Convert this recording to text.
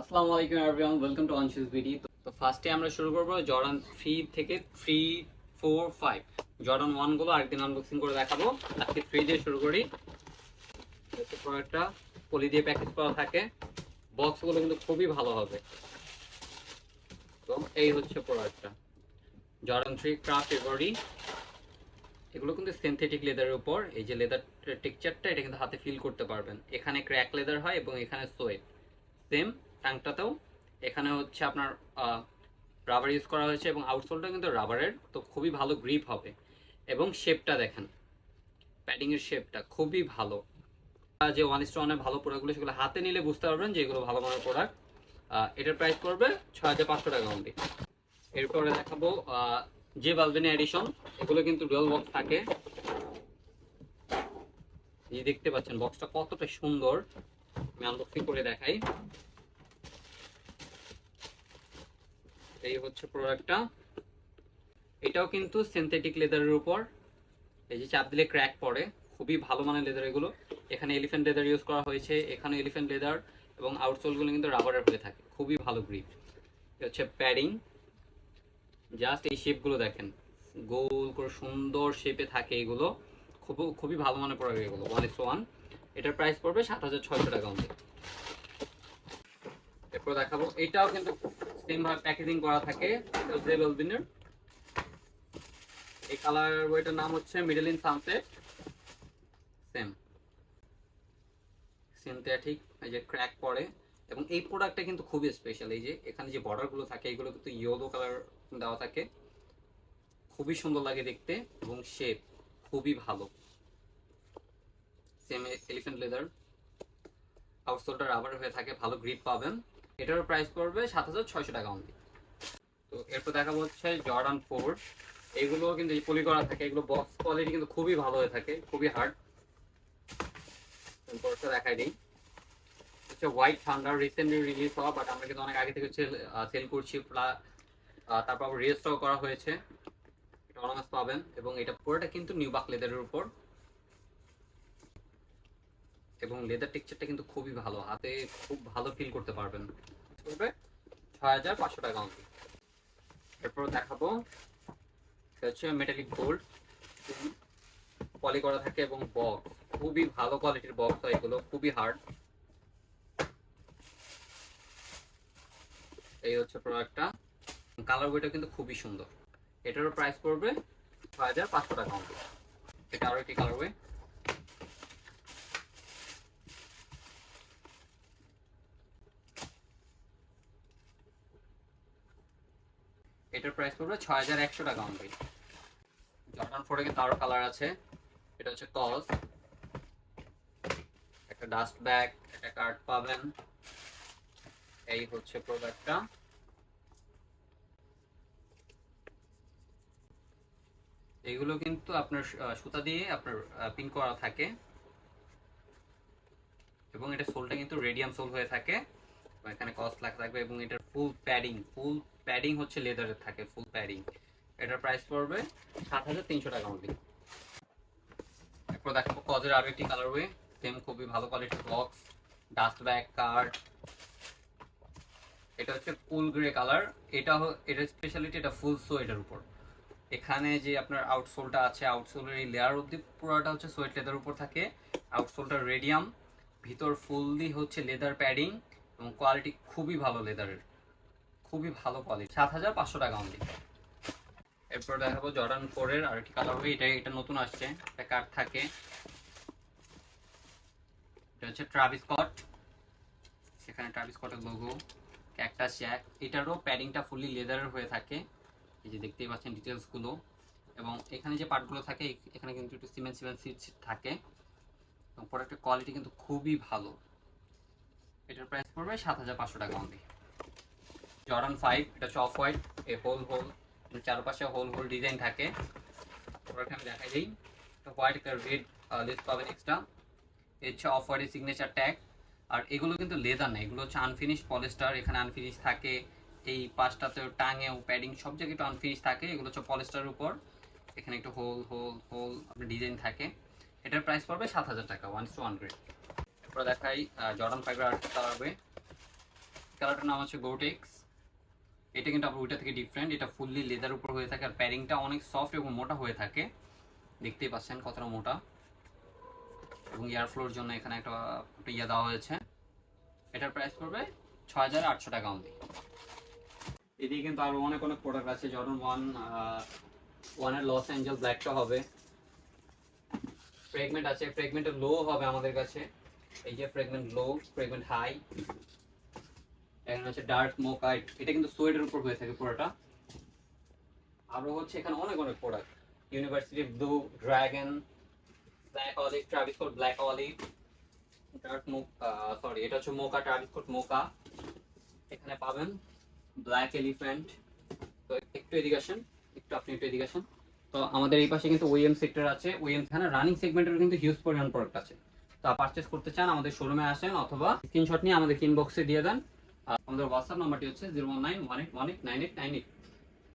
আসসালামু আলাইকুম everyone welcome to অনশিস বিডি তো ফার্স্টে আমরা শুরু করব জর্ডান থ্রি থেকে থ্রি ফোর ফাইভ জর্ডান ওয়ানগুলো আরেকদিন আনবক্সিং করে দেখাবো। আজকে থ্রি দিয়ে শুরু করি। প্রোডাক্টটা পলি দিয়ে প্যাকেজ করা থাকে। বক্সগুলো কিন্তু খুবই ভালো হবে। তো এই হচ্ছে প্রোডাক্টটা জর্ডান থ্রি ক্রাফট এভারি এগুলো কিন্তু সিনথেটিক লেদারের উপর। এই যে লেদার টেক্সচারটা এটা কিন্তু হাতে ফিল করতে পারবেন। এখানে ক্র্যাক লেদার হয় এবং এখানে সোয়েট সেম টাংটাতেও এখানে হচ্ছে আপনার রাবার ইউজ করা হয়েছে এবং আউটসোলটা কিন্তু রাবারের তো খুবই ভালো গ্রিপ হবে। এবং শেপটা দেখেন প্যাডিংয়ের শেপটা খুবই ভালো। যে ওয়ান ইস্ট ওয়ানের ভালো প্রোডাক্টগুলো সেগুলো হাতে নিলে বুঝতে পারবেন যে এগুলো ভালো মানের প্রোডাক্ট এটার প্রাইস করবে ছয় হাজার পাঁচশো টাকা অনলি এরপরে দেখাবো যে বালবেনি এডিশন এগুলো কিন্তু ডুয়াল বক্স থাকে। দেখতে পাচ্ছেন বক্সটা কতটা সুন্দর। আমি আনবক্সিং করে দেখাই। এই হচ্ছে প্রোডাক্টটা এটাও কিন্তু সিনথেটিক লেদারের উপর। এই যে চাপ দিলে ক্র্যাক পড়ে। খুবই ভালো মানের লেদার এগুলো। এখানে এলিফ্যান্ট লেদার ইউজ করা হয়েছে। এখানে এলিফ্যান্ট লেদার এবং আউটসোলগুলো কিন্তু রাবারের হয়ে থাকে। খুবই ভালো গ্রিপ হচ্ছে প্যাডিং জাস্ট এই শেপগুলো দেখেন। গোল করে সুন্দর শেপে থাকে এগুলো। খুব খুবই ভালো মানের প্রোডাক্ট এগুলো। ওয়ান ইস ওয়ান এটার প্রাইস পড়বে সাত হাজার ছয়শো টাকা অনলি এরপর দেখাবো। এটাও কিন্তু সেম ভাবে প্যাকেজিং করা থাকে জেবেলবিনের এই কালার ওয়েটার নাম হচ্ছে middle in sunset same synthetic এই যে ক্র্যাক পড়ে এবং এই প্রোডাক্টটা কিন্তু খুবই স্পেশাল এই যে এখানে যে বর্ডারগুলো থাকে, এগুলো কিন্তু ইয়েলো কালার দেওয়া থাকে। খুবই সুন্দর লাগে দেখতে এবং শেপ খুবই ভালো। সেম এলিফ্যান্ট লেদার আউটসোলটা রাবার হয়ে থাকে, ভালো গ্রিপ পাবেন। এটারও প্রাইস পড়বে সাত হাজার ছয়শো টাকা অনলি তো এরপর দেখাবো হচ্ছে জর্ডান ফোর এগুলো কিন্তু এই পলি করা থাকে, এগুলো বক্স কোয়ালিটি কিন্তু খুবই ভালো হয়ে থাকে, খুবই হার্ড দেখাই দিই। হচ্ছে হোয়াইট থান্ডার রিসেন্টলি রিলিজ হওয়া বাট আমরা কিন্তু অনেক আগে থেকে সেল করছি তারপর আবার রিস্টক করা হয়েছে। এটা অনামাস পাবেন, এবং এটা পুরোটা কিন্তু নিউ বাক লেদারের উপর। এবং লেদার টেক্সচারটা কিন্তু খুবই ভালো। হাতে খুব ভালো ফিল করতে পারবেন। করবে ছয় হাজার পাঁচশো টাকা অঙ্কি এরপর দেখাবো হচ্ছে মেটালিক গোল্ড পলি করা থাকে এবং বক্স খুবই ভালো কোয়ালিটির বক্স হয় এগুলো, খুবই হার্ড এই হচ্ছে প্রোডাক্টটা কালার বইটা কিন্তু খুবই সুন্দর। এটারও প্রাইস পড়বে ছয় হাজার পাঁচশো টাকা অঙ্কি এটা আরও একটি কালার বই এটার প্রাইস পড়বে ছয় হাজার একশো টাকা অনলি জর্ডান ফোরে কিন্তু আরও কালার আছে। এটা হচ্ছে কস একটা ডাস্ট ব্যাগ একটা কার্ড পাবেন। এই হচ্ছে প্রোডাক্টটা এগুলো কিন্তু আপনার সুতা দিয়ে আপনার পিন করা থাকে। এবং এটা সোলটা কিন্তু রেডিয়াম সোল হয়ে থাকে। এখানে কস্ট লেখা থাকবে এবং এটার ফুল প্যাডিং ফুল প্যাডিং হচ্ছে লেদারের থাকে ফুল প্যাডিং এটার প্রাইস পড়বে সাত হাজার তিনশো টাকা মধ্যে এরপর দেখাবো কজের আরও একটি কালার কালারওয়ে সেম খুবই ভালো কোয়ালিটির বক্স ডাস্ট ব্যাগ কার্ড এটা হচ্ছে কুল গ্রে কালার এটা এটার স্পেশালিটি এটা ফুল সোয়েটের উপর। এখানে যে আপনার আউটসোলটা আছে আউটসোলের এই লেয়ার অব্দি পুরোটা হচ্ছে সোয়েট লেদার উপর থাকে। আউটসোলটা রেডিয়াম ভিতর ফুললি হচ্ছে লেদার প্যাডিং এবং কোয়ালিটি খুবই ভালো লেদারের খুবই ভালো কোয়ালিটি সাত হাজার পাঁচশো টাকা অনলি এরপর দেখাবো জর্ডান ফোরের আর একটি কালার হবে। এটা এটা নতুন আসছে। একটা কার্ড থাকে? এটা হচ্ছে ট্রাভিস স্কট এখানে ট্রাভিস স্কটের লোগো ক্যাকটাস জ্যাক এটারও প্যাডিংটা ফুললি লেদারের হয়ে থাকে। এই যে দেখতেই পাচ্ছেন ডিটেলসগুলো এবং এখানে যে পার্টগুলো থাকে এখানে কিন্তু একটু সিমেন্ট সিমেন্ট সিট থাকে। এবং প্রোডাক্টের কোয়ালিটি কিন্তু খুবই ভালো। এটার প্রাইস পড়বে সাত হাজার পাঁচশো টাকা অনলি জর্ডান ফাইভ, এটা হচ্ছে off white, a hole hole চারপাশে হোল হোল ডিজাইন থাকে। প্রোডাক্ট আমি দেখাই দিই। হোয়াইট একটা রেড লিস্ট পাবেন এক্সট্রা হচ্ছে অফ হোয়াইটের সিগনেচার ট্যাগ আর এগুলো কিন্তু লেদার না, এগুলো হচ্ছে আনফিনিশ পলিস্টার এখানে আনফিনিশ থাকে। এই পাঁচটাতে টাঙেও প্যাডিং সব জায়গায় একটু আনফিনিশ থাকে। এগুলো হচ্ছে পলিস্টারের উপর। এখানে একটু হোল হোল হোল আপনার ডিজাইন থাকে। এটার প্রাইস পড়বে সাত হাজার টাকা ওয়ান টু ওয়ান গ্রেড এরপর দেখাই জর্ডান ফাইবার আর্ট কালার হবে। কালারটার নাম হচ্ছে গোটেক্স এটা কিন্তু আবার ওইটা থেকে ডিফারেন্ট এটা ফুললি লেদার উপর হয়ে থাকে আর প্যারিংটা অনেক সফট এবং মোটা হয়ে থাকে। দেখতেই পাচ্ছেন কতটা মোটা। এবং এয়ার ফ্লোর জন্য এখানে একটা ইয়ে দেওয়া হয়েছে। এটার প্রাইস পড়বে ছ হাজার আটশো টাকা অনলি এদিকে কিন্তু আরও অনেক অনেক প্রোডাক্ট আছে। জর্ডন ওয়ান ওয়ানের লস অ্যাঞ্জেল ব্ল্যাকটা হবে। ফ্রেগমেন্ট আছে। ফ্রেগমেন্টের লো হবে আমাদের কাছে। এই যে ফ্রেগমেন্ট লো ফ্রেগমেন্ট হাই এখানে হচ্ছে ডার্ক মোকা এটা কিন্তু সোয়েডের উপর হয়ে থাকে পুরোটা। আরও হচ্ছে এখানে অনেক অনেক product university blue dragon black olive Travis coat black olive dark mock sorry এটা হচ্ছে মোকা ট্রাভিস কোট মোকা এখানে পাবেন ব্ল্যাক এলিফ্যান্ট তো একটু এদিকে আসেন, একটু আপনি একটু এদিকে আসেন। তো আমাদের এই পাশে কিন্তু ওএম সেক্টর আছে। ওএম এখানে রানিং সেগমেন্টের কিন্তু হিউজ পরিমাণ প্রোডাক্ট আছে। তো পারচেস করতে চান, আমাদের শোরুমে আসেন অথবা স্ক্রিনশট নিয়ে আমাদের ইনবক্সে দিয়ে দেন। আমাদের হোয়াটসঅ্যাপ নাম্বারটি হচ্ছে zero one nine one eight one eight nine eight nine eight